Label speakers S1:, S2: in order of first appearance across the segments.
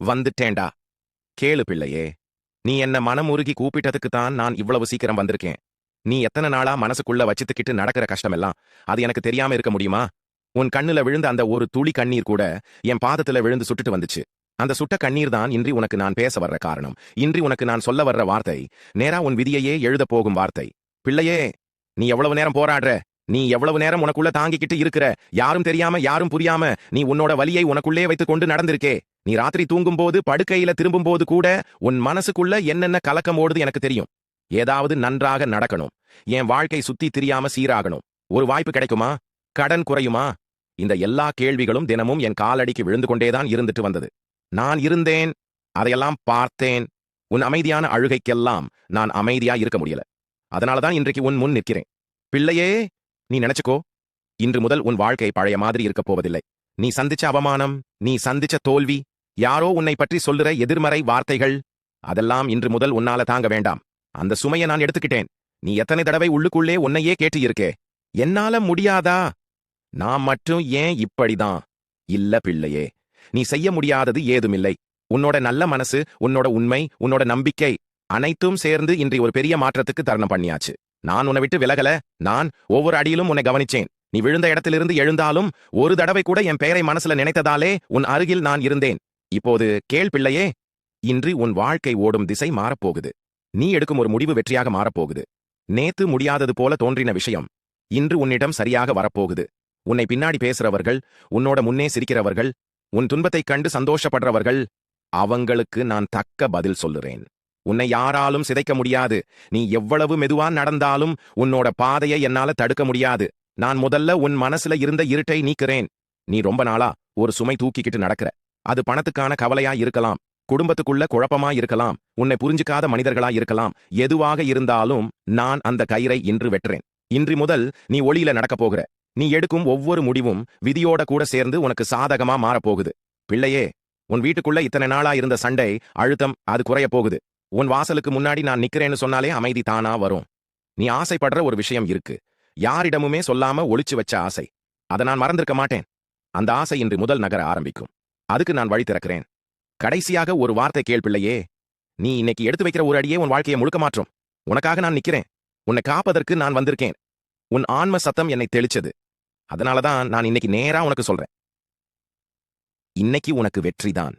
S1: வந்துட்டேன்டா. கேளு பிள்ளையே நீ என்ன மனமுருகி கூப்பிட்டதுக்கு தான் நான் இவ்வளவு சீக்கிரம் வந்திருக்கேன். நீ எத்தனை நாளா மனசுக்குள்ள வச்சுத்துக்கிட்டு நடக்கிற கஷ்டமெல்லாம் அது எனக்கு தெரியாம இருக்க முடியுமா? உன் கண்ணுல விழுந்த அந்த ஒரு துளி கண்ணீர் கூட என் பாதத்துல விழுந்து சுட்டுட்டு வந்துச்சு. அந்த சுட்ட கண்ணீர் தான் இன்றி உனக்கு நான் பேச வர்ற காரணம். இன்றி உனக்கு நான் சொல்ல வர்ற வார்த்தை நேரா உன் விதியையே எழுத போகும் வார்த்தை. பிள்ளையே நீ எவ்வளவு நேரம் போராடுற? நீ எவ்வளவு நேரம் உனக்குள்ள தாங்கிக்கிட்டு இருக்கிற? யாரும் தெரியாம யாரும் புரியாம நீ உன்னோட வலியை உனக்குள்ளே வைத்துக் கொண்டு நடந்திருக்கே. நீ ராத்திரி தூங்கும்போது படுக்கையில திரும்பும்போது கூட உன் மனசுக்குள்ள என்னென்ன கலக்கம் ஓடுது எனக்கு தெரியும். ஏதாவது நன்றாக நடக்கணும். என் வாழ்க்கை சுத்தி திரியாம சீராகணும். ஒரு வாய்ப்பு கிடைக்குமா? கடன் குறையுமா? இந்த எல்லா கேள்விகளும் தினமும் என் காலடிக்கு விழுந்து கொண்டேதான் இருந்துட்டு வந்தது. நான் இருந்தேன் அதையெல்லாம் பார்த்தேன். உன் அமைதியான அழுகைக்கெல்லாம் நான் அமைதியா இருக்க முடியல. அதனாலதான் இன்றைக்கு உன் முன் நிற்கிறேன். பிள்ளையே நீ நினைச்சுக்கோ இன்று முதல் உன் வாழ்க்கை பழைய மாதிரி இருக்கப் போவதில்லை. நீ சந்திச்ச அவமானம் நீ சந்திச்ச தோல்வி யாரோ உன்னை பற்றி சொல்லுற எதிர்மறை வார்த்தைகள் அதெல்லாம் இன்று முதல் உன்னால தாங்க வேண்டாம். அந்த சுமையை நான் எடுத்துக்கிட்டேன். நீ எத்தனை தடவை உள்ளுக்குள்ளே உன்னையே கேட்டு இருக்கே என்னால முடியாதா? நான் மட்டும் ஏன் இப்படிதான்? இல்ல பிள்ளையே நீ செய்ய முடியாதது ஏதுமில்லை. உன்னோட நல்ல மனசு உன்னோட உண்மை உன்னோட நம்பிக்கை அனைத்தும் சேர்ந்து இன்றைய ஒரு பெரிய மாற்றத்துக்கு தருணம் பண்ணியாச்சு. நான் உன்னை விட்டு விலகல. நான் ஒவ்வொரு அடியிலும் உன்னை கவனிச்சேன். நீ விழுந்த இடத்திலிருந்து எழுந்தாலும் ஒரு தடவை கூட என் பெயரை மனசுல நினைத்ததாலே உன் அருகில் நான் இருந்தேன். இப்போது கேள் பிள்ளையே இன்று உன் வாழ்க்கை ஓடும் திசை மாறப்போகுது. நீ எடுக்கும் ஒரு முடிவு வெற்றியாக மாறப்போகுது. நேத்து முடியாதது போல தோன்றின விஷயம். இன்று உன்னிடம் சரியாக வரப்போகுது. உன்னை பின்னாடி பேசுறவர்கள் உன்னோட முன்னே சிரிக்கிறவர்கள் உன் துன்பத்தைக் கண்டு சந்தோஷப்படுறவர்கள் அவங்களுக்கு நான் தக்க பதில் சொல்லுறேன். உன்னை யாராலும் சிதைக்க முடியாது. நீ எவ்வளவு மெதுவா நடந்தாலும் உன்னோட பாதையை என்னால தடுக்க முடியாது. நான் முதல்ல உன் மனசுல இருந்த இருட்டை நீக்கிறேன். நீ ரொம்ப நாளா ஒரு சுமை தூக்கிக்கிட்டு நடக்கிற. அது பணத்துக்கான கவலையா இருக்கலாம். குடும்பத்துக்குள்ள குழப்பமா இருக்கலாம். உன்னை புரிஞ்சுக்காத மனிதர்களா இருக்கலாம். எதுவாக இருந்தாலும் நான் அந்த கயிறை இன்று வெட்டுறேன். இன்று முதல் நீ ஒளியில நடக்கப் போகிற. நீ எடுக்கும் ஒவ்வொரு முடிவும் விதியோட கூட சேர்ந்து உனக்கு சாதகமா மாறப்போகுது பிள்ளையே உன் வீட்டுக்குள்ள இத்தனை நாளா இருந்த சண்டை அழுத்தம் அது குறைய போகுது. உன் வாசலுக்கு முன்னாடி நான் நிக்கிறேன்னு சொன்னாலே அமைதி தானா வரும். நீ ஆசைப்படுற ஒரு விஷயம் இருக்கு. யாரிடமுமே சொல்லாம ஒளிச்சு வச்ச ஆசை. அதை நான் மறந்திருக்க மாட்டேன். அந்த ஆசை இன்று முதல் நகர ஆரம்பிக்கும். அதுக்கு நான் வழி திறக்கிறேன். கடைசியாக ஒரு வார்த்தை கேள் பிள்ளையே. நீ இன்னைக்கு எடுத்து வைக்கிற ஒரு அடியே உன் வாழ்க்கையை முழுக்க மாற்றும். உனக்காக நான் நிக்கிறேன். உன்னை காப்பதற்கு நான் வந்திருக்கேன். உன் ஆன்ம சத்தம் என்னை தெளிச்சது. அதனாலதான் நான் இன்னைக்கு நேரா உனக்கு சொல்றேன். இன்னைக்கு உனக்கு வெற்றிதான்.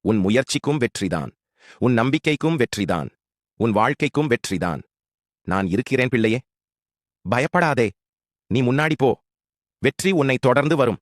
S1: உன் முயற்சிக்கும் வெற்றிதான். உன் நம்பிக்கைக்கும் வெற்றிதான். உன் வாழ்க்கைக்கும் வெற்றிதான். நான் இருக்கிறேன் பிள்ளையே. பயப்படாதே. நீ முன்னாடி போ. வெற்றி உன்னை தொடர்ந்து வரும்.